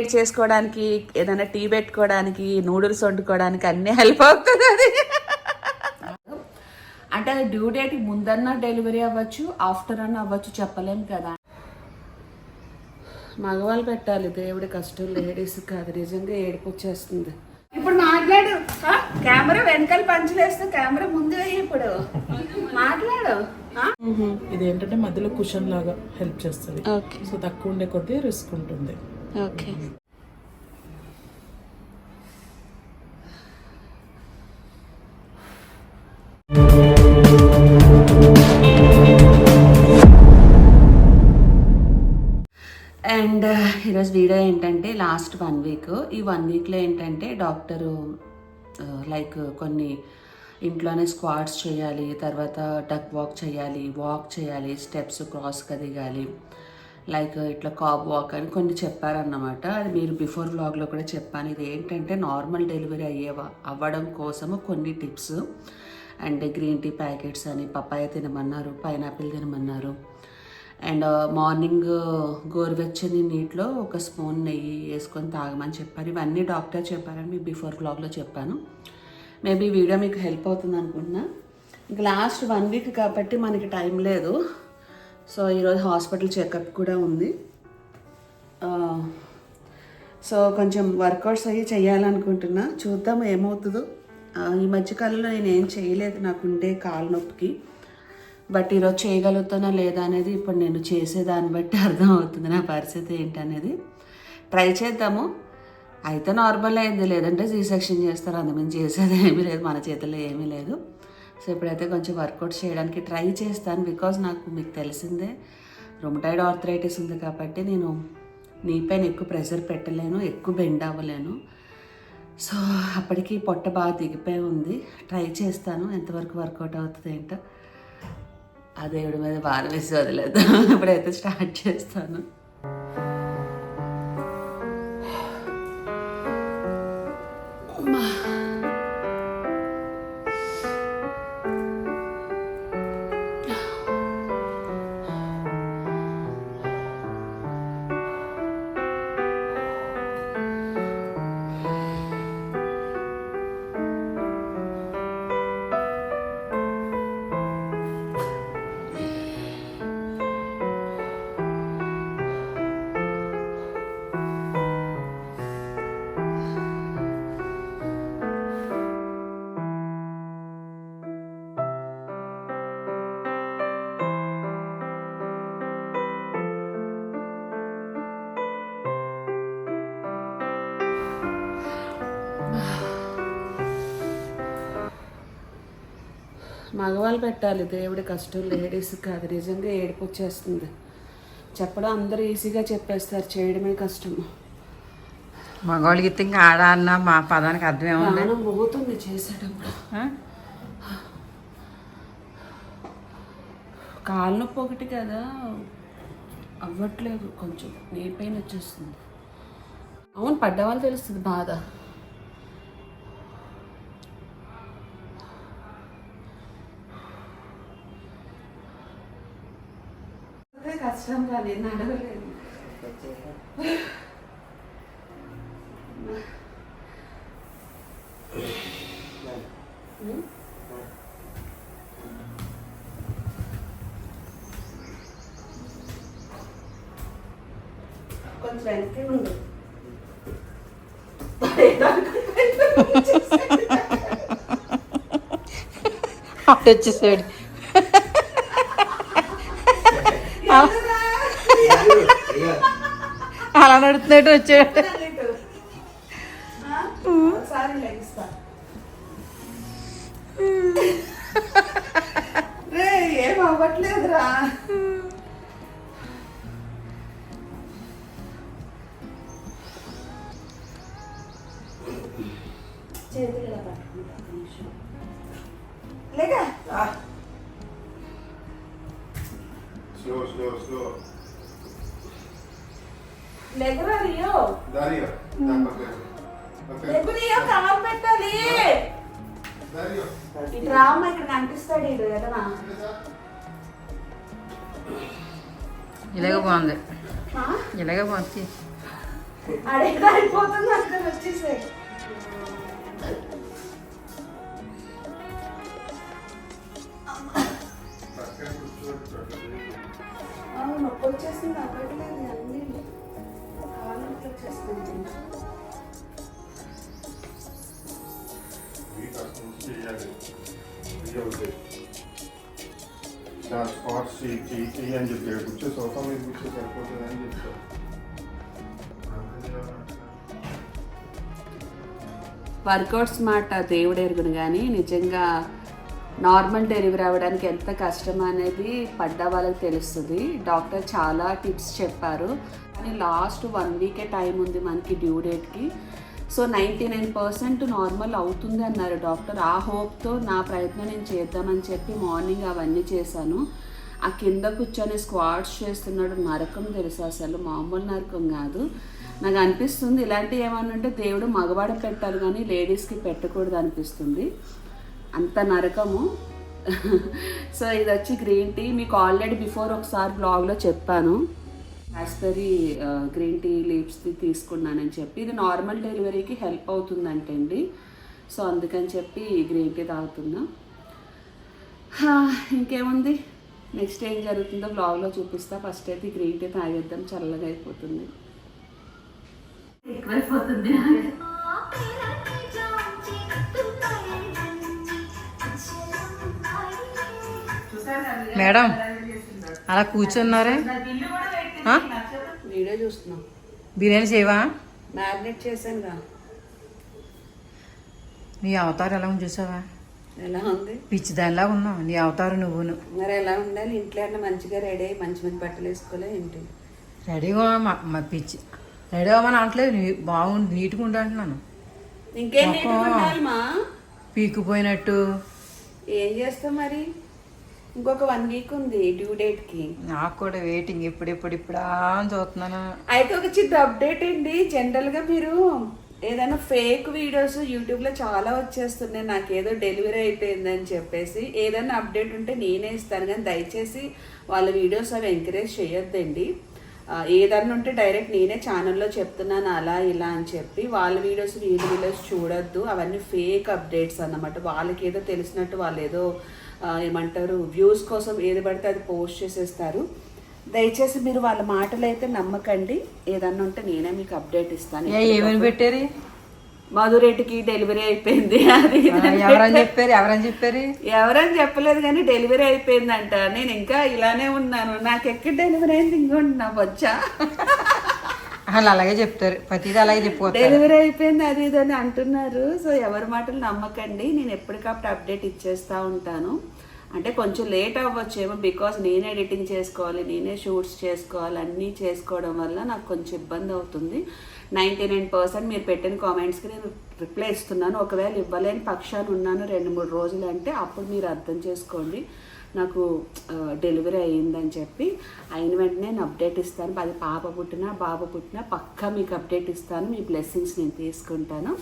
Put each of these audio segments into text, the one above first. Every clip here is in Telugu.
వేడి చేసుకోవడానికి ఏదైనా టీ పెట్టుకోవడానికి నూడిల్స్ వండుకోవడానికి అన్నీ హెల్ప్ అవుతుంది అది. అంటే అది డ్యూ డేట్ ముందన్న డెలివరీ అవ్వచ్చు ఆఫ్టర్ అన్న అవ్వచ్చు చెప్పలేం కదా. మగవాళ్ళు పెట్టాలి దేవుడి కష్టం లేడీస్ కాదు నిజంగా ఏడుపు వచ్చేస్తుంది ఇప్పుడు మాట్లాడు? కెమెరా వెనకాల పంచలేస్తే కెమెరా ముందు వేయి ఇప్పుడు. మాట్లాడు? ఇది ఏంటంటే మధ్యలో కుషన్ లాగా హెల్ప్ చేస్తుంది. ఓకే. సో తక్కువ ఉండే కొద్దీ రిస్క్ ఉంటుంది. ఓకే. అండ్ ఈరోజు వీడియో ఏంటంటే లాస్ట్ వన్ వీక్. ఈ వన్ వీక్లో ఏంటంటే డాక్టరు లైక్ కొన్ని ఇంట్లోనే స్క్వాట్స్ చేయాలి తర్వాత డక్ వాక్ చేయాలి వాక్ చేయాలి స్టెప్స్ క్రాస్గా దిగాలి. లైక్ ఇట్లా కాబ్ వాక్ అని కొన్ని చెప్పారన్నమాట. అది మీరు బిఫోర్ వ్లాగ్లో కూడా చెప్పాను. ఇది ఏంటంటే నార్మల్ డెలివరీ అయ్యే అవ్వడం కోసము కొన్ని tips. And green tea packets అని పప్పాయ తినమన్నారు పైనాపిల్ తినమన్నారు. అండ్ మార్నింగ్ గోరువెచ్చని నీటిలో ఒక స్పూన్ నెయ్యి వేసుకొని తాగమని చెప్పారు. ఇవన్నీ డాక్టర్ చెప్పారని మీకు బిఫోర్ బ్లాగ్లో చెప్పాను. మేబీ వీడియో మీకు హెల్ప్ అవుతుంది అనుకుంటున్నా. ఇంకా లాస్ట్ వన్ వీక్ కాబట్టి మనకి టైం లేదు. సో ఈరోజు హాస్పిటల్ చెకప్ కూడా ఉంది. సో కొంచెం వర్కౌట్స్ అవి చేయాలనుకుంటున్నా. చూద్దాం ఏమవుతుందో. ఈ మధ్యకాలంలో నేను ఏం చేయలేదు. నాకుండే కాలు నొప్పికి. బట్ ఈరోజు చేయగలుగుతానా లేదా అనేది ఇప్పుడు నేను చేసేదాన్ని బట్టి అర్థం అవుతుంది. నా పరిస్థితి ఏంటనేది. ట్రై చేద్దాము. అయితే నార్మల్ అయింది. లేదంటే సీ సెక్షన్ చేస్తారు. అందుమని చేసేది ఏమీ లేదు. మన చేతిలో ఏమీ లేదు. సో ఇప్పుడైతే కొంచెం వర్కౌట్ చేయడానికి ట్రై చేస్తాను బికాజ్ నాకు మీకు తెలిసిందే రొమటైడ్ ఆర్థరైటిస్ ఉంది కాబట్టి నేను నీ పైన ఎక్కువ ప్రెషర్ పెట్టలేను ఎక్కువ బెండ్ అవ్వలేను. సో అప్పటికి పొట్ట బాగా దిగిపోయి ఉంది. ట్రై చేస్తాను ఎంతవరకు వర్కౌట్ అవుతుంది ఏంటో. ఆ దేవుడి మీద భారం వేసి వదిలేదు ఇప్పుడైతే స్టార్ట్ చేస్తాను. మగవాళ్ళు పెట్టాలి. దేవుడి కష్టం లేడీస్ కాదు. నిజంగా ఏడుపు వచ్చేస్తుంది. చెప్పడం అందరూ ఈజీగా చెప్పేస్తారు. చేయడమే కష్టం. మగవాళ్ళకి ఇస్తే ఇంకా ఆడ అన్న మా పదానికి అర్థం ఏముంది పోతుంది చేసేటప్పుడు? కాలు నొప్పి ఒకటి కదా. అవ్వట్లేదు. కొంచెం నీ పెయిన్ వచ్చేస్తుంది. అవును పడ్డవాళ్ళు తెలుస్తుంది బాధ. అదే కష్టం కాదు నడవలేదు కొంచెం వెనక్కి ఉండు అటు వచ్చేసాడు అలా నడుతున్నట్టు వచ్చాడు ఒకసారి లెగిస్తా రే ఏం అవ్వట్లేదురా Slow, slow, slow. లెగరా రియో Dario, da papel. Papel. లెగు రియో కవర్ పెట్టాలి Dario. ఇటు రామ్మ ఇక్కడ కనిపిస్తాడు ఇడు ఎదనా ఇలాగే బాగుంది ఆ? ఇలాగే బాగుంది అడేదో అయిపోతుంది అక్కడ వచ్చేసాయి పక్కన కూర్చోబెట్టు. నొప్పి వచ్చేసింది అవ్వట్లేదు స్పాట్స్ చెయ్యి అని కూర్చో సోఫా మీద కూర్చో సరిపోతుంది అని వర్కౌట్స్ మాట దేవుడు ఎరుగును కానీ నిజంగా నార్మల్ డెలివరీ అవ్వడానికి ఎంత కష్టం అనేది పడ్డ వాళ్ళకి తెలుస్తుంది. డాక్టర్ చాలా టిప్స్ చెప్పారు. కానీ లాస్ట్ వన్ వీకే టైం ఉంది మనకి డ్యూ డేట్కి. So ninety nine percent normal అవుతుంది అన్నారు డాక్టర్. ఆ హోప్తో నా ప్రయత్నం నేను చేద్దామని చెప్పి మార్నింగ్ అవన్నీ చేశాను. ఆ కింద కూర్చొని స్క్వాడ్స్ చేస్తున్నాడు నరకం తెలుసు అసలు? మామూలు నరకం కాదు. నాకు అనిపిస్తుంది ఇలాంటివి ఏమన్నా ఉంటే దేవుడు మగవాడ పెట్టాలి కానీ లేడీస్కి పెట్టకూడదు అనిపిస్తుంది. అంత నరకము. సో ఇది వచ్చి గ్రీన్ టీ. మీకు ఆల్రెడీ బిఫోర్ ఒకసారి బ్లాగ్లో చెప్పాను. రాస్బెర్రీ గ్రీన్ టీ లీవ్స్ది తీసుకున్నానని చెప్పి ఇది నార్మల్ డెలివరీకి హెల్ప్ అవుతుందంటండి. సో అందుకని చెప్పి గ్రీన్ టీ తాగుతున్నా. ఇంకేముంది? నెక్స్ట్ ఏం జరుగుతుందో బ్లాగ్లో చూపిస్తా. ఫస్ట్ అయితే ఈ గ్రీన్ టీ తాగేద్దాం. చల్లగా అయిపోతుంది. ఎక్కువైపోతుంది. మేడం అలా కూర్చున్నారే? వీడియో చూస్తున్నాం. బిర్యానీ చేయవా? మ్యారినేట్ చేశానుగా నీ అవతారం ఎలా ఉంది చూసావా? ఎలా ఉంది? పిచ్చి దానిలా ఉన్నావు. నీ అవతారం నువ్వును. మరి ఎలా ఉండాలి? ఇంట్లో అన్న మంచిగా రెడీ అయ్యి మంచి మంచి బట్టలు వేసుకోలే ఏంటి? రెడీగా మా- పిచ్చి. రెడీ అవ్వమని అనట్లేదు. బాగుంది. నీట్గా ఉండి అంటున్నాను. ఇంకేం పీక్కుపోయినట్టు. ఏం చేస్తాం మరి? ఇంకొక వన్ వీక్ ఉంది డ్యూ డేట్కి. నాకు కూడా వెయిటింగ్ ఇప్పుడు ఇప్పుడు అని చూస్తున్నాను. అయితే ఒక చిన్న అప్డేట్ అండి. జనరల్గా మీరు ఏదైనా ఫేక్ వీడియోస్ యూట్యూబ్లో చాలా వచ్చేస్తున్నాయి. నాకు ఏదో డెలివరీ అయిపోయిందని చెప్పేసి ఏదైనా అప్డేట్ ఉంటే నేనే ఇస్తాను. కానీ దయచేసి వాళ్ళ వీడియోస్ అవి ఎంకరేజ్ చేయొద్దండి. ఏదన్నా ఉంటే డైరెక్ట్ నేనే ఛానల్లో చెప్తున్నాను అలా ఇలా అని చెప్పి వాళ్ళ వీడియోస్ వీళ్ళ వీడియోస్ చూడొద్దు. అవన్నీ ఫేక్ అప్డేట్స్ అన్నమాట. వాళ్ళకి ఏదో తెలిసినట్టు వాళ్ళు ఏదో ఏమంటారు వ్యూస్ కోసం ఏది పడితే అది పోస్ట్ చేసేస్తారు. దయచేసి మీరు వాళ్ళ మాటలు అయితే నమ్మకండి. ఏదన్నా ఉంటే నేనే మీకు అప్డేట్ ఇస్తాను. ఏమని పెట్టారు? మధురెడ్డికి డెలివరీ అయిపోయింది. అది ఎవరని. చెప్పారు? ఎవరని చెప్పారు? ఎవరని చెప్పలేదు కానీ డెలివరీ అయిపోయిందంట. నేను ఇంకా ఇలానే ఉన్నాను. నాకు ఎక్కడ డెలివరీ అయింది? ఇంకోటి నా బొచ్చా వాళ్ళు అలాగే చెప్తారు. ప్రతిదీ అలాగే చెప్పుకో డెలివరీ అయిపోయింది అది ఇది అని అంటున్నారు. సో ఎవరి మాటలు నమ్మకండి. నేను ఎప్పటికప్పుడు అప్డేట్ ఇచ్చేస్తూ ఉంటాను. అంటే కొంచెం లేట్ అవ్వచ్చేమో బికాస్ నేనే ఎడిటింగ్ చేసుకోవాలి నేనే షూట్స్ చేసుకోవాలి అన్నీ చేసుకోవడం వల్ల నాకు కొంచెం ఇబ్బంది అవుతుంది. నైంటీ నైన్ పర్సెంట్ మీరు పెట్టిన కామెంట్స్కి నేను రిప్లై ఇస్తున్నాను. ఒకవేళ ఇవ్వలేని పక్షాలు ఉన్నాను రెండు మూడు రోజులు అంటే అప్పుడు మీరు అర్థం చేసుకోండి. నాకు డెలివరీ అయ్యిందని చెప్పి అయిన వెంటనే నేను అప్డేట్ ఇస్తాను. అది పాప పుట్టినా బాబు పుట్టినా పక్కా మీకు అప్డేట్ ఇస్తాను. మీ బ్లెస్సింగ్స్ నేను తీసుకుంటాను.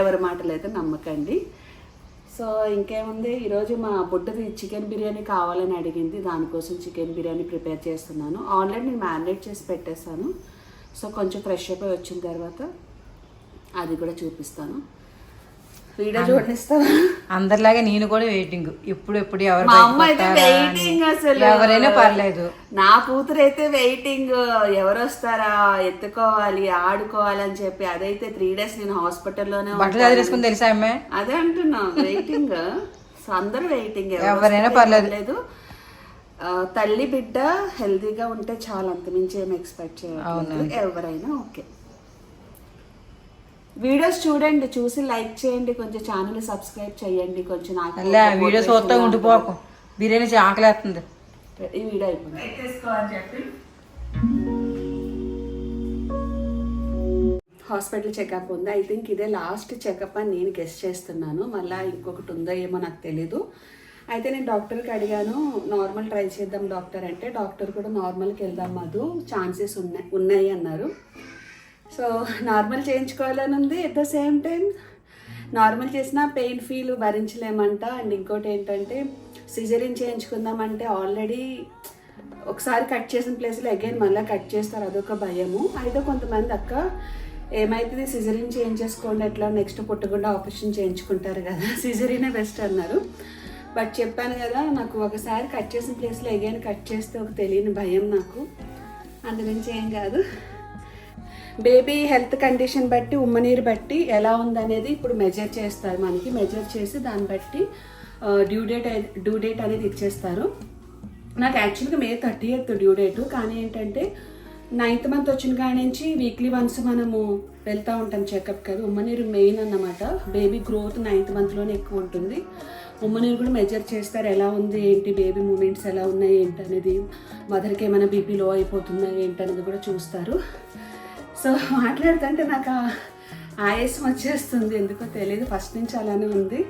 ఎవరి మాటలు అయితే నమ్మకండి. సో ఇంకేముంది? ఈరోజు మా బుడ్డది చికెన్ బిర్యానీ కావాలని అడిగింది. దానికోసం చికెన్ బిర్యానీ ప్రిపేర్ చేస్తున్నాను. ఆన్లైన్ నేను మ్యారినేట్ చేసి పెట్టేశాను. సో కొంచెం ఫ్రెష్ అయిపోయి వచ్చిన తర్వాత అది కూడా చూపిస్తాను. వీడియో చూడనిస్తావా? అందరిలాగే నేను కూడా వెయిటింగ్ ఇప్పుడు ఎప్పుడు ఎవరు అమ్మ అయితే. వెయిటింగ్ అసలు. ఎవరైనా పర్లేదు. నా కూతురు అయితే వెయిటింగ్ ఎవరు వస్తారా? ఎత్తుకోవాలి ఆడుకోవాలి అని చెప్పి. అదైతే త్రీ డేస్ నేను హాస్పిటల్లోనే బట్టలు తెలుసా అమ్మాయి అదే అంటున్నా. వెయిటింగ్ సో అందరూ వెయిటింగ్ ఎవరైనా పర్లేదు. తల్లి బిడ్డ హెల్తీగా ఉంటే చాలా. అంతమించి ఏం ఎక్స్పెక్ట్ చేయలేదు ఎవరైనా ఓకే. వీడియోస్ చూడండి చూసి లైక్ చేయండి కొంచెం ఛానల్ సబ్స్క్రైబ్ చేయండి కొంచెం నాకు అలా వీడియో చూస్తా ఉండిపోకు బిర్యానీ ఆకలేస్తుంది ఈ వీడియో అయిపోయింది. హాస్పిటల్ చెకప్ ఉంది? ఐ థింక్ ఇదే లాస్ట్ చెకప్ అని నేను గెస్ట్ చేస్తున్నాను. మళ్ళీ ఇంకొకటి ఉందో ఏమో నాకు తెలీదు. అయితే నేను డాక్టర్కి అడిగాను నార్మల్ ట్రై చేద్దాం డాక్టర్. అంటే డాక్టర్ కూడా నార్మల్కి వెళ్దాం మధు. ఛాన్సెస్ ఉన్నాయి ఉన్నాయి అన్నారు. సో నార్మల్ చేయించుకోవాలని ఉంది at the same time normal చేసిన పెయిన్ ఫీల్ భరించలేమంట. అండ్ ఇంకోటి ఏంటంటే సిజరిన్ చేయించుకుందామంటే ఆల్రెడీ ఒకసారి కట్ చేసిన ప్లేస్లో అగైన్ మళ్ళీ కట్ చేస్తారు అదొక భయము. అయితే కొంతమంది అక్క ఏమైతుంది సిజరిన్ చేయించేసుకోండి ఎట్లా నెక్స్ట్ పుట్టకుండా ఆపరేషన్ చేయించుకుంటారు కదా. సిజరీనే బెస్ట్ అన్నారు. బట్ చెప్పాను కదా నాకు ఒకసారి కట్ చేసిన ప్లేస్లో అగైన్ కట్ చేస్తే ఒక తెలియని భయం నాకు. అందుగురించి ఏం కాదు. బేబీ హెల్త్ కండిషన్ బట్టి ఉమ్మనీరు బట్టి ఎలా ఉందనేది ఇప్పుడు మెజర్ చేస్తారు. మనకి మెజర్ చేసి దాన్ని బట్టి డ్యూ డేట్ డ్యూ డేట్ అనేది ఇచ్చేస్తారు. నాకు యాక్చువల్గా May thirty eighth due date కానీ ఏంటంటే నైన్త్ మంత్ వచ్చిన కాడి నుంచి వీక్లీ వన్స్ మనము వెళ్తూ ఉంటాం చెకప్ కదా ఉమ్మనీరు మెయిన్ అన్నమాట. బేబీ గ్రోత్ నైన్త్ మంత్లోనే ఎక్కువ ఉంటుంది. ఉమ్మనీరు కూడా మెజర్ చేస్తారు. ఎలా ఉంది ఏంటి బేబీ మూమెంట్స్ ఎలా ఉన్నాయి ఏంటి అనేది మదర్కి ఏమైనా బీపీ లో అయిపోతుందా ఏంటి అనేది కూడా చూస్తారు. సో మాట్లాడుతుంటే నాకు ఆయాసం వచ్చేస్తుంది. ఎందుకో తెలియదు ఫస్ట్ నుంచి అలానే ఉంది.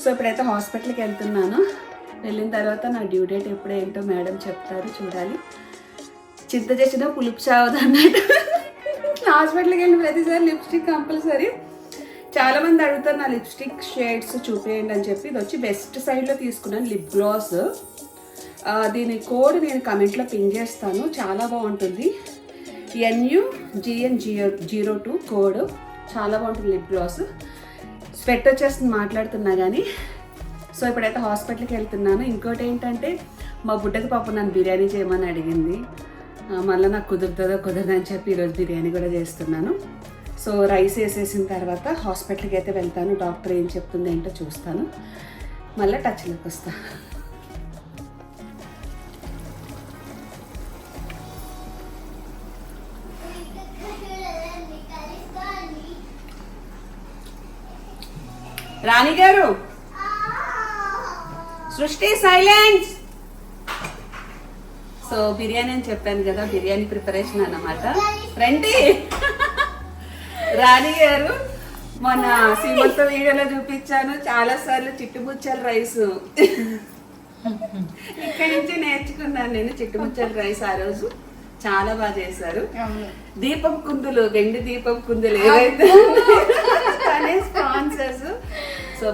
సో ఇప్పుడైతే హాస్పిటల్కి వెళ్తున్నాను. వెళ్ళిన తర్వాత నా డ్యూ డేట్ ఎప్పుడు ఏంటో మేడం చెప్తారు. చూడాలి. చింత చేసిన పులుపు చావదు అన్నట్టు. హాస్పిటల్కి వెళ్ళిన ప్రతిసారి లిప్స్టిక్ కంపల్సరీ. చాలామంది అడుగుతారు నా లిప్స్టిక్ షేడ్స్ చూపేయండి అని చెప్పి. ఇది వచ్చి బెస్ట్ సైడ్లో తీసుకున్నాను లిప్ గ్లాస్. దీని కోడ్ నేను కమెంట్లో పిన్ చేస్తాను. చాలా బాగుంటుంది. Nu GN Jio zero two code చాలా బాగుంటుంది లిప్ గ్లాస్ స్వెట్ వచ్చేస్తుంది మాట్లాడుతున్నా కానీ సో ఇప్పుడైతే హాస్పిటల్కి వెళ్తున్నాను. ఇంకోటి ఏంటంటే మా బుడ్డకి పాప నన్ను బిర్యానీ చేయమని అడిగింది. మళ్ళీ నాకు కుదురుతుందో కుదరదని చెప్పి ఈరోజు బిర్యానీ కూడా చేస్తున్నాను. సో రైస్ వేసేసిన తర్వాత హాస్పిటల్కి అయితే వెళ్తాను. డాక్టర్ ఏం చెప్తుందో ఏంటో చూస్తాను. మళ్ళీ టచ్లోకి వస్తాను రాణి గారు. సృష్టి సైలెన్స్. సో బిర్యానీ అని చెప్పాను కదా బిర్యానీ ప్రిపరేషన్ అన్నమాట. రండి. రాణి గారు మొన్న సీమంత వీడియోలో చూపించాను. చాలా సార్లు చిట్టుముచ్చల రైస్. ఇక్కడి నుంచి నేర్చుకున్నాను నేను చిట్టుముచ్చల రైస్ ఆ రోజు. చాలా బాగా చేశారు. దీపం కుందులు వెండి దీపం కుందులు ఏవైతే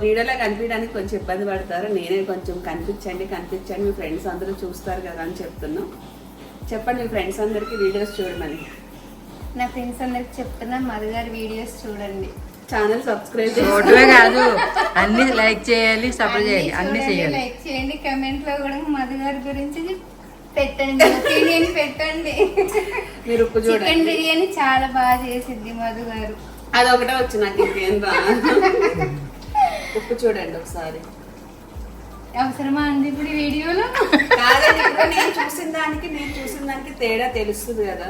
వీడియోలో కనిపించడానికి కొంచెం ఇబ్బంది పడతారు. నేనే కొంచెం కనిపించండి కనిపించండి. మీ ఫ్రెండ్స్ అందరూ చూస్తారు కదా అని చెప్తున్నాం. చెప్పండి మీ ఫ్రెండ్స్ అందరికీ వీడియోస్ చూడమని. నా ఫ్రెండ్స్ అందరికి చెప్తున్నా మధు గారి వీడియోస్ చూడండి. ఛానల్ సబ్స్క్రైబ్ కాదు. అన్ని లైక్ చేయాలి సపోర్ట్ చేయాలి అన్ని చేయాలి. లైక్ చేయండి. కమెంట్లో కూడా మధు గారి గురించి పెట్టండి. ఒపీనియన్ పెట్టండి. మీరు ఉప్పు చికెన్ చూడండి బిర్యానీ చాలా బాగా చేసిద్ది మధు గారు. అదొకటే వచ్చి నాకు ఇంకేం రా ఉప్పు చూడండి ఒకసారి. అవసరమా అండి ఇప్పుడు ఈ వీడియోలో? కాదండి ఇప్పుడు నేను చూసిన దానికి నేను చూసిన దానికి తేడా తెలుస్తుంది కదా.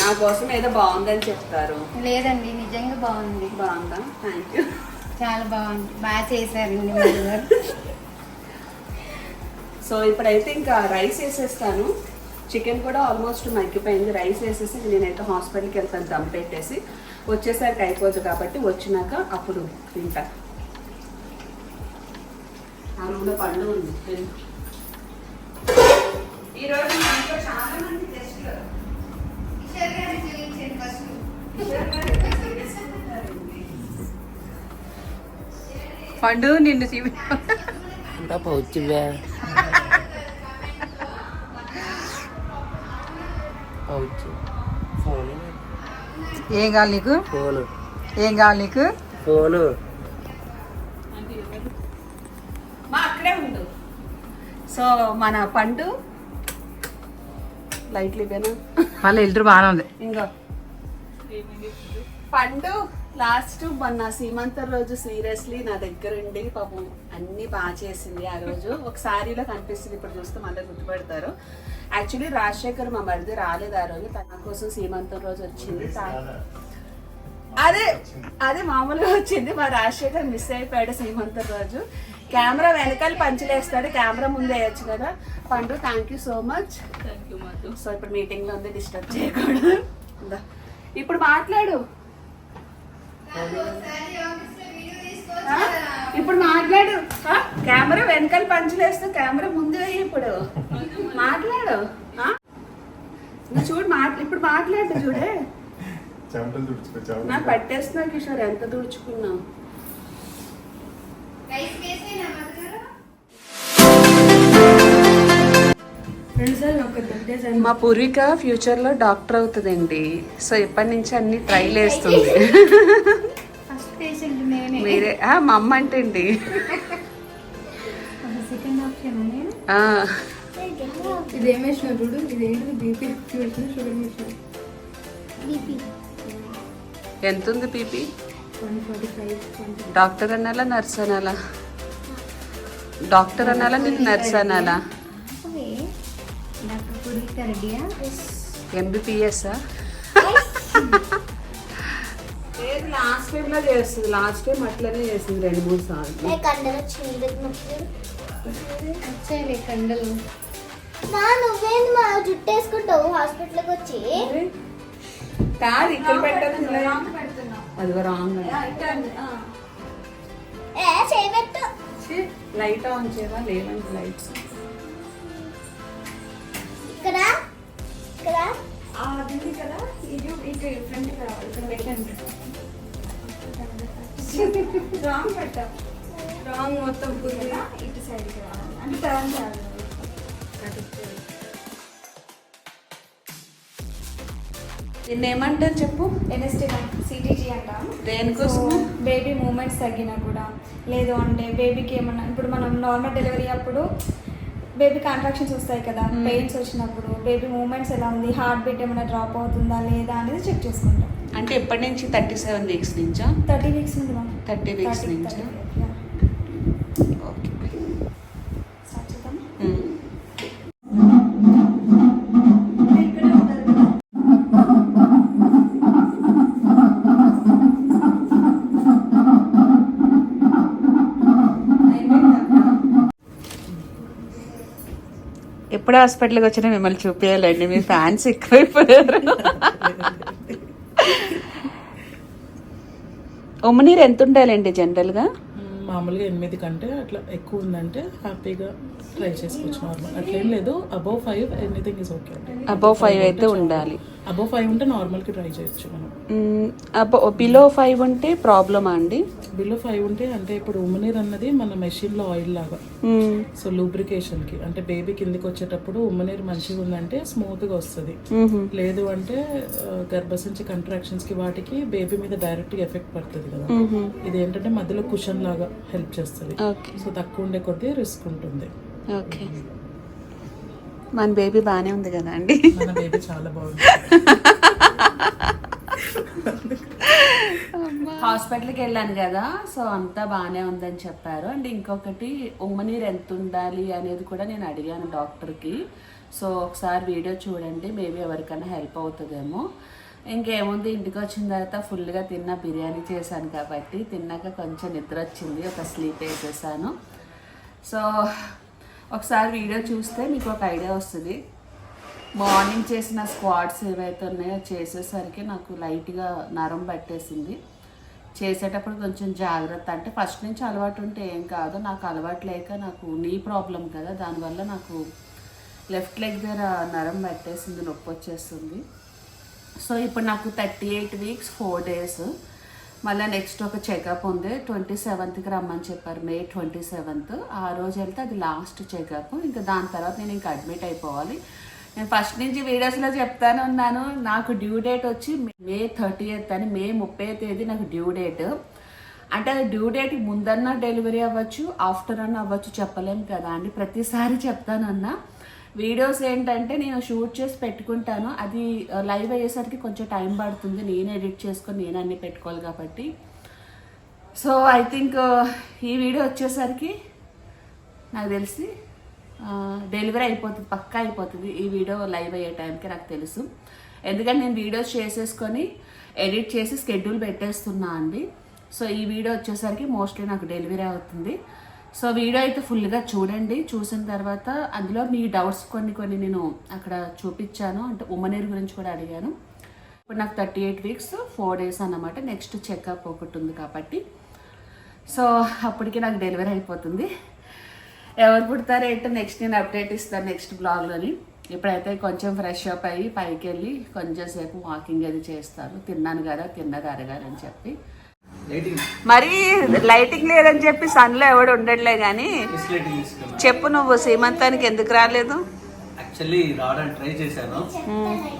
నా కోసం ఏదో బాగుందని చెప్తారు. లేదండి నిజంగా బాగుంది. బాగుందా? థ్యాంక్ యూ చాలా బాగుంది. బాగా చేశారండి సో ఇప్పుడైతే ఇంకా రైస్ వేసేస్తాను. చికెన్ కూడా ఆల్మోస్ట్ మగ్గిపోయింది. రైస్ వేసేసి నేనైతే హాస్పిటల్కి వెళ్తాను దమ్ పెట్టేసి. వచ్చేసరికి అయిపోద్ది కాబట్టి వచ్చినాక అప్పుడు తింటా. ఆ రూమ్లో పండు ఉంది. ఈరోజు మా ఇంట్లో చాలా మంది గెస్టులు పండు నిన్ను చూపి పౌచివే పౌచ్ ఫోన్. ఏం కావాలి నీకు? ఫోన్. ఏం కావాలి నీకు? ఫోన్. మా అక్కడే ఉండు. సో మన పండు. లైట్లు ఇవేనా వాళ్ళ ఇల్లు బాగానే ఉంది. ఇంకో. పండు లాస్ట్ మొన్న సీమంతం రోజు సీరియస్లీ నా దగ్గర ఉండి పాపం అన్ని బాగా చేసింది ఆ రోజు. ఒక సారీలో కనిపిస్తుంది ఇప్పుడు చూస్తే మళ్ళీ గుర్తుపెడతారు. యాక్చువల్లీ రాజశేఖర్ మా మరిది రాలేదు ఆ రోజు. తన కోసం సీమంతం రోజు వచ్చింది. అదే అదే మామూలుగా వచ్చింది. మా రాజశేఖర్ మిస్ అయిపోయాడు సీమంతం రోజు. కెమెరా వెనకాల పంచలేస్తాడు. కెమెరా ముందే వేయచ్చు కదా. పండు thank you so much thank you Madhu so ఇప్పుడు మీటింగ్లో ఉంది డిస్టర్బ్ చేయకూడదు. ఇప్పుడు మాట్లాడు? ఇప్పుడు మాట్లాడు? కెమెరా వెనకాల పంచలేస్తూ కెమెరా ముందు వేయి ఇప్పుడు. మాట్లాడు. నువ్వు చూడు మాట్లా ఇప్పుడు మాట్లాడు చూడే. చెమటలు తుడుచుకో నాకు పట్టేస్తున్నా కిషోర్ ఎంత తుడుచుకున్నావు? మా పూర్విక ఫ్యూచర్లో డాక్టర్ అవుతుందండి. సో ఇప్పటి నుంచి అన్ని ట్రైల్ వేస్తుంది. మీరే మా అమ్మ అంటే అండి ఇది ఏమేసిన చూడు ఇది ఏంటి బీపీ చూసిన షుగర్ బీపీ. ఎంత ఉంది PP one forty five. Twenty doctor అనాలా నర్స్ అనాలా? డాక్టర్ అనాలా నీకు నర్స్ అనాలా? ఎంబీపీఎస్ లేదు లాస్ట్ టైం లో చేస్తుంది లాస్ట్ టైం అట్లనే చేసింది రెండు మూడు సార్లు. కండలు. నువ్వేంది మా జుట్టు వేసుకుంటావు హాస్పిటల్కి వచ్చి? కాదు ఇక్కడ పెట్టదు అది రాంగ్ ఏ చేయబెట్టు లైట్ ఆన్ చేయవా? లేవండి లైట్స్. ఇక్కడ ఇక్కడ. అది కదా? ఇది ఇటు ఫ్రంట్ ఇక్కడ పెట్టండి. రాంగ్ పెట్టాం. రాంగ్ మొత్తం ఇటు సైడ్కి రావాలి. అంటే టర్న్ చేయాలి దీన్ని ఏమంటారు చెప్పు? ఎన్ఎస్టీ సిటీజీ అంటాం దేనికోసం బేబీ మూమెంట్స్ తగ్గినా కూడా. లేదు అంటే బేబీకి ఏమన్నా ఇప్పుడు మనం నార్మల్ డెలివరీ అప్పుడు బేబీ కాంట్రాక్షన్స్ వస్తాయి కదా పెయిన్స్ వచ్చినప్పుడు బేబీ మూమెంట్స్ ఎలా ఉంది? హార్ట్ బీట్ ఏమైనా డ్రాప్ అవుతుందా లేదా అనేది చెక్ చేసుకుంటాం. అంటే ఎప్పటి నుంచి? థర్టీ సెవెన్ వీక్స్ నుంచా thirty weeks ma'am. Thirty weeks నుంచి ఓకే స్టార్ట్ చేద్దాం ఎప్పుడు హాస్పిటల్కి వచ్చినా మిమ్మల్ని చూపించాలండి మీ ఫ్యాన్స్ ఎక్కువైపోయారు. ఉమ్మనీరు ఎంత ఉండాలండి జనరల్గా మామూలుగా ఎనిమిది కంటే అట్లా ఎక్కువ ఉందంటే హ్యాపీగా ట్రై చేసుకోవచ్చు నార్మల్ అట్లేం లేదు. Above five anything is okay above five అయితే ఉండాలి. అబౌవ్ ఫైవ్ ఉంటే నార్మల్కి ట్రై చేయొచ్చు మనం. అబౌ బిలో ఫైవ్ ఉంటే ప్రాబ్లమా అండి? బిలో ఫైవ్ ఉంటే అంటే ఇప్పుడు ఉమ్మనీర్ అన్నది మన మెషిన్లో ఆయిల్ లాగా. సో లూబ్రికేషన్కి అంటే బేబీ కిందికి వచ్చేటప్పుడు ఉమ్మనీరు మంచిగా ఉందంటే స్మూత్గా వస్తుంది. మ్మ్. లేదు అంటే గర్భసంచి కంట్రాక్షన్స్కి వాటికి బేబీ మీద డైరెక్ట్గా ఎఫెక్ట్ పడుతుంది కదా. ఇది ఏంటంటే మధ్యలో కుషన్ లాగా. హెల్ప్ చేస్తుంది. ఓకే. సో తక్కువ ఉండే కొద్దీ రిస్క్ ఉంటుంది. ఓకే. మన బేబీ బాగానే ఉంది కదా అండి? మన బేబీ చాలా బాగుంది. హాస్పిటల్కి వెళ్ళాను కదా సో అంతా బాగానే ఉందని చెప్పారు. అండ్ ఇంకొకటి ఉమ్మనీరు ఎంత ఉండాలి అనేది కూడా నేను అడిగాను డాక్టర్కి. సో ఒకసారి వీడియో చూడండి మేబీ ఎవరికైనా హెల్ప్ అవుతుందేమో. ఇంకేముంది? ఇంటికి వచ్చిన తర్వాత ఫుల్గా తిన్న బిర్యానీ చేశాను కాబట్టి తిన్నాక కొంచెం నిద్ర వచ్చింది ఒక స్లీప్ వేసేసాను. సో ఒకసారి వీడియో చూస్తే మీకు ఒక ఐడియా వస్తుంది. మార్నింగ్ చేసిన స్క్వాడ్స్ ఏవైతే ఉన్నాయో చేసేసరికి నాకు లైట్గా నరం పట్టేసింది. చేసేటప్పుడు కొంచెం జాగ్రత్త అంటే ఫస్ట్ నుంచి అలవాటు ఉంటే ఏం కాదు నాకు అలవాటు లేక నాకు నీ ప్రాబ్లం కదా దానివల్ల నాకు లెఫ్ట్ లెగ్ దగ్గర నరం పట్టేసింది నొప్పి వచ్చేస్తుంది. సో ఇప్పుడు నాకు thirty eight weeks four days మళ్ళీ నెక్స్ట్ ఒక చెకప్ ఉంది. ట్వంటీ సెవెంత్కి రమ్మని చెప్పారు మే ట్వంటీ సెవెంత్ ఆ రోజు వెళ్తే అది లాస్ట్ చెకప్ ఇంకా దాని తర్వాత నేను ఇంకా అడ్మిట్ అయిపోవాలి. నేను ఫస్ట్ నుంచి వీడియోస్లో చెప్తాను ఉన్నాను. నాకు డ్యూ డేట్ వచ్చి మే థర్టీ ఎయిత్ అని మే ముప్పై తేదీ నాకు డ్యూ డేట్ అంటే అది డ్యూ డేట్ ముందన్నా డెలివరీ అవ్వచ్చు ఆఫ్టర్ అన్న అవ్వచ్చు చెప్పలేము కదా అండి. ప్రతిసారి చెప్తానన్నా. వీడియోస్ ఏంటంటే నేను షూట్ చేసి పెట్టుకుంటాను. అది లైవ్ అయ్యేసరికి కొంచెం టైం పడుతుంది. నేను ఎడిట్ చేసుకొని నేను అన్ని పెట్టుకోవాలి కాబట్టి. సో ఐ థింక్ ఈ వీడియో వచ్చేసరికి నాకు తెలిసి డెలివరీ అయిపోతుంది పక్కా అయిపోతుంది ఈ వీడియో లైవ్ అయ్యే టైంకి నాకు తెలుసు. ఎందుకంటే నేను వీడియోస్ చేసేసుకొని ఎడిట్ చేసి స్కెడ్యూల్ పెట్టేస్తున్నా అండి. సో ఈ వీడియో వచ్చేసరికి మోస్ట్లీ నాకు డెలివరీ అవుతుంది. సో వీడియో అయితే ఫుల్గా చూడండి. చూసిన తర్వాత అందులో మీ డౌట్స్ కొన్ని కొన్ని నేను అక్కడ చూపించాను. అంటే ఉమ్మనీరు గురించి కూడా అడిగాను. ఇప్పుడు నాకు thirty eight weeks four days అన్నమాట. నెక్స్ట్ చెకప్ ఒకటి ఉంది కాబట్టి. సో అప్పటికి నాకు డెలివరీ అయిపోతుంది. ఎవరు పుడతారు ఏంటో నెక్స్ట్ నేను అప్డేట్ ఇస్తాను నెక్స్ట్ బ్లాగ్లోని. ఇప్పుడైతే కొంచెం ఫ్రెష్ అప్ అయ్యి పైకి వెళ్ళి కొంచెం సేపు వాకింగ్ అది చేస్తారు. తిన్నాను కదా తిన్నది అరగారని చెప్పి. మరి లైటింగ్ లేదని చెప్పి సన్లో ఎవడు ఉండట్లే కానీ చెప్పు నువ్వు సీమంతానికి ఎందుకు రాలేదు? యాక్చువల్లీ రావడానికి ట్రై చేశాను.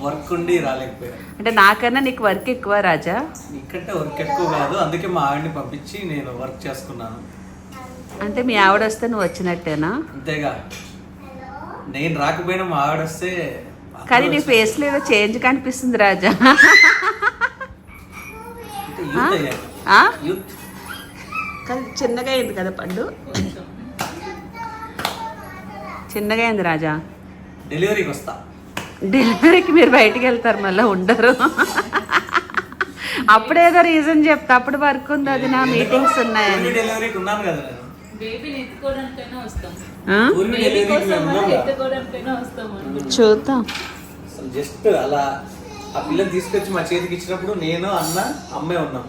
వర్క్ ఉండి రాలేకపోయాను. అంటే నాకన్నా నీకు వర్క్ ఎక్కువ రాజా? ఇక్కడంటే వర్క్ ఎక్కువ కాదు. అందుకే మా ఆవిడని పంపించి నేను వర్క్ చేసుకున్నాను. అంటే మీ ఆవిడ వస్తే నువ్వు వచ్చినట్టేనా? అంతేగా. నేను రాకపోయినా మా ఆవిడ వస్తే కానీ నీ ఫేస్లో ఏదో చేంజ్ కనిపిస్తుంది రాజా. కానీ చిన్నగా అయింది కదా పండు? చిన్నగా అయింది రాజా? డెలివరీకి వస్తా. డెలివరీకి మీరు బయటికి వెళ్తారు మళ్ళీ ఉండరు. అప్పుడేదో రీజన్ చెప్తా అప్పుడు వర్క్ ఉంది అది నా మీటింగ్స్ ఉన్నాయని. డెలివరీకి ఉన్నాను కదా నేను. బేబీని ఎత్తుకోవడానికైనా వస్తాం. ఆ? ఊరిని డెలివరీకి మేము ఉన్నాం కదా. ఎత్తుకోవడానికైనా వస్తాం చూద్దాం. జస్ట్ అలా ఆ పిల్లని తీసుకొచ్చి మా చేతికి ఇచ్చినప్పుడు నేను అన్న అమ్మే ఉన్నాం.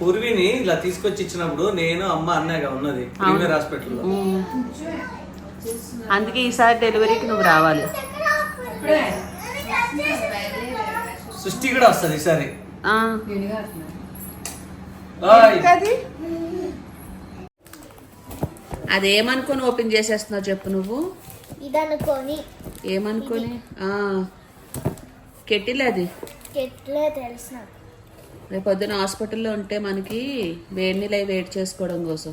పూర్విని ఇలా తీసుకొచ్చి ఇచ్చినప్పుడు నేను అమ్మ అన్నగా ఉన్నది. ప్రీమియర్ హాస్పిటల్లో. అందుకే ఈసారి డెలివరీకి నువ్వు రావాలి. సృష్టి కూడా వస్తుంది ఈసారి. అదేమనుకొని ఓపెన్ చేసేస్తున్నావు చెప్పు నువ్వు? ఇదనుకొని. ఏమనుకొని? ఆ. కెటిల్ అది? తెలుసు నాకు. రేపు పొద్దున హాస్పిటల్లో ఉంటే మనకి వేడి నీళ్ళు అవి వేడి చేసుకోవడం కోసం.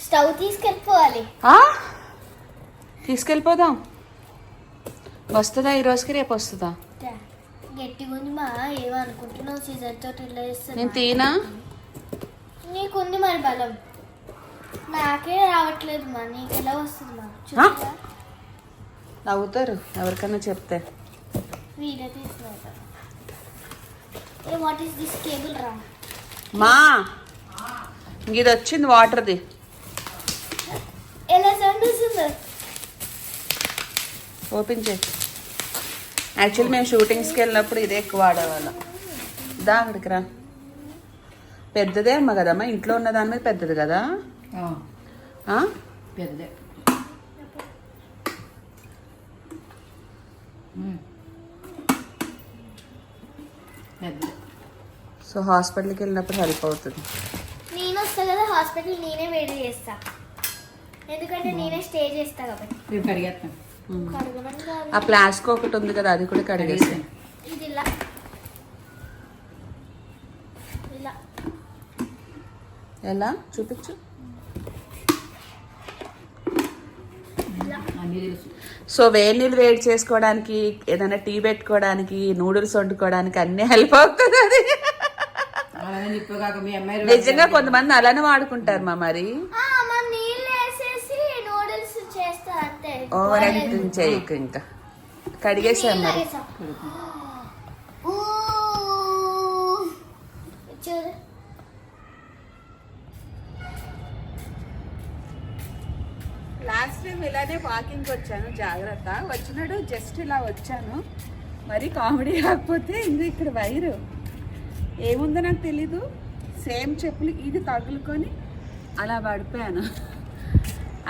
స్టవ్ తీసుకెళ్ళిపోవాలి. ఆ? తీసుకెళ్ళిపోదాం. వస్తుందా? ఈ రోజుకి రేపు వస్తుందా? గట్టిగా ఉంది మా ఏమనుకుంటున్నావు సీజర్ తోటి ఇలా నేను చేస్తున్నా తీనా? నీకుంది మరి బలం. నాకే రావట్లేదు మా నీకు ఎలా వస్తుంది మా? నవ్వుతారు ఎవరికైనా చెప్తే. వీడియో తీసుకున్నా ఏ వాట్ ఈస్ దిస్ కేబుల్ రా మా ఇంక ఇది వచ్చింది వాటర్ది. ఎలా సౌండ్ వస్తుందో? ఓపెన్ చేయి. యాక్చువల్లీ మేము షూటింగ్స్కి వెళ్ళినప్పుడు ఇదే ఎక్కువ వాడేవాళ్ళం. దా అక్కడికి రా. పెద్దదే అమ్మ కదమ్మా? ఇంట్లో ఉన్న దాని మీద పెద్దది కదా? ఆ? పెద్దదే. పెద్దదే సో హాస్పిటల్కి వెళ్ళినప్పుడు హెల్ప్ అవుతుంది. నేను వస్తా కదా హాస్పిటల్ నేనే వేడి చేస్తా. ఎందుకంటే నేనే స్టే చేస్తా కాబట్టి. కడిగేస్తాను కడగమని కాదు. ఆ ప్లాస్క్ ఒకటి ఉంది కదా అది కూడా కడిగేసి ఇది ఇలా. ఇలా. ఎలా? చూపించు అన్నీ తెలుసు సో వేడి నీళ్ళు వేడి చేసుకోవడానికి ఏదైనా టీ పెట్టుకోవడానికి నూడిల్స్ వండుకోవడానికి అన్ని హెల్ప్ అవుతుంది అది. నిజంగా కొంతమంది అలానే వాడుకుంటారు మా మరి. ఓవర్ యాక్టింగ్ చేయకు ఇంకా కడిగేసాం మరి. లాస్ట్ టైం ఇలానే వాకింగ్ వచ్చాను జాగ్రత్త. వచ్చినాడు జస్ట్ ఇలా వచ్చాను. మరి కామెడీ కాకపోతే ఇంకా ఇక్కడ వైరు. ఏముందో నాకు తెలీదు. సేమ్ చెప్పులు ఇది తగులుకొని అలా పడిపోయాను.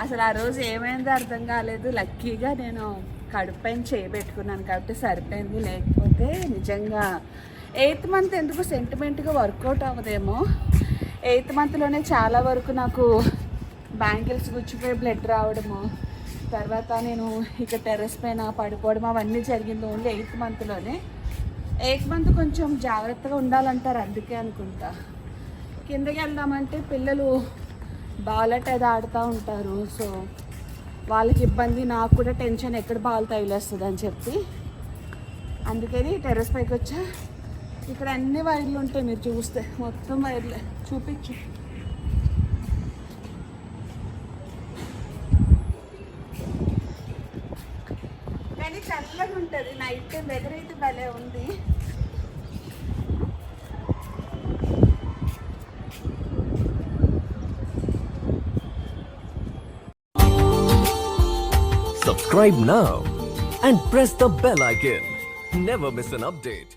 అసలు ఆ రోజు ఏమైందో అర్థం కాలేదు. లక్కీగా నేను కడుపైన చేయబెట్టుకున్నాను కాబట్టి సరిపోయింది. లేకపోతే నిజంగా ఎయిత్ మంత్ ఎందుకు సెంటిమెంట్గా వర్కౌట్ అవ్వదేమో. ఎయిత్ మంత్లోనే చాలా వరకు నాకు బ్యాంగిల్స్ గుచ్చిపోయి బ్లడ్ రావడము. తర్వాత నేను ఇక టెర్రస్ పైన పడిపోవడం అవన్నీ జరిగింది ఓన్లీ ఎయిత్ మంత్లోనే ఎయిత్ మంత్ కొంచెం జాగ్రత్తగా ఉండాలంటారు అందుకే అనుకుంటా. కిందకి వెళ్దామంటే పిల్లలు బాలట్ అది ఆడుతూ ఉంటారు. సో వాళ్ళకి ఇబ్బంది నాకు కూడా టెన్షన్ ఎక్కడ బాల్ తగిలేస్తుంది అని చెప్పి. అందుకని టెర్రస్ పైకి వచ్చా ఇక్కడ అన్ని వైర్లు ఉంటాయి మీరు చూస్తే. మొత్తం వైర్లు. చూపించు. నైట్ టైం వెదర్ అయితే భలే ఉంది Subscribe now and press the bell icon. Never miss an update.